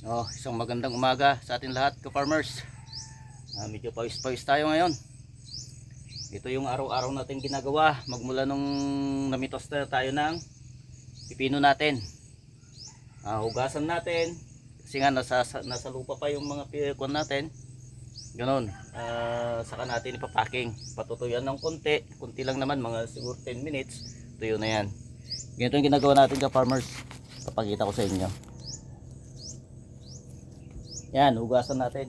Oh, isang magandang umaga sa atin lahat, ka-farmers. Ah, medyo pawis-pawis tayo ngayon. Ito yung araw-araw natin ginagawa magmula nung namitos na tayo ng pipino natin. Ah, hugasan natin kasi nga nasa, sa- nasa lupa pa yung mga pikon natin. Ganon. Ah, saka natin ipapaking. Patutuyuan ng konti. Kunti lang naman, mga siguro 10 minutes. Tuyo na yan. Ganito yung ginagawa natin ka-farmers. Papakita ko sa inyo. Yan, hugasan natin.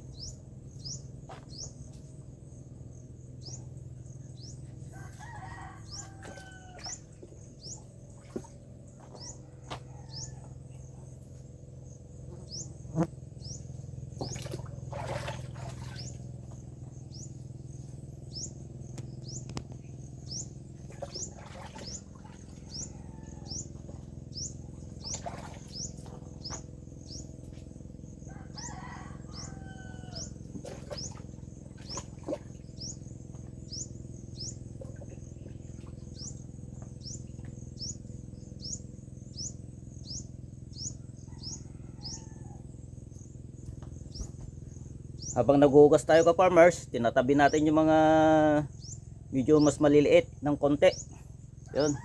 Habang naghuhugas tayo ka farmers, tinatabi natin yung mga medyo mas maliliit ng konti. Yun.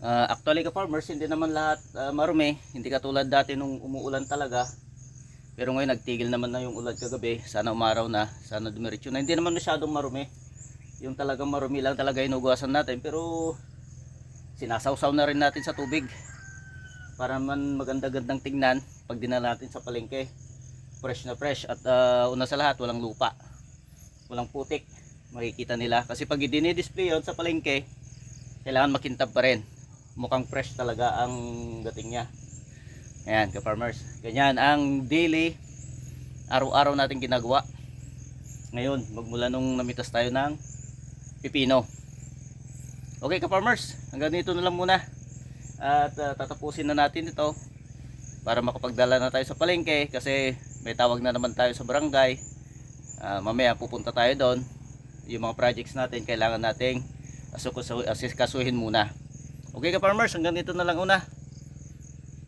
Ah, actually ka farmers, hindi naman lahat ah, marumi. Hindi katulad dati nung umuulan talaga. Pero ngayon nagtigil naman na yung ulan kagabi. Sana umaraw na. Sana dumiretso na. Hindi naman masyadong marumi. Yung talagang marumi lang talaga inugasan natin. Pero sinasawsaw na rin natin sa tubig. Para man maganda-gandang tingnan pag dinala natin sa palengke. Fresh na fresh. At ah, una sa lahat, walang lupa. Walang putik. Makikita nila. Kasi pag i-display yun sa palengke, kailangan makintab pa rin mukhang fresh talaga ang dating niya. Ayan ka-farmers. Ganyan ang daily araw-araw natin ginagawa. Ngayon magmula nung namitas tayo ng pipino. Okay ka-farmers hanggang dito na lang muna. At uh, tatapusin na natin ito para makapagdala na tayo sa palengke kasi may tawag na naman tayo sa barangay. Ah, mamaya pupunta tayo doon. Yung mga projects natin kailangan nating asikasuhin muna Okay ka farmers, hanggang dito na lang una.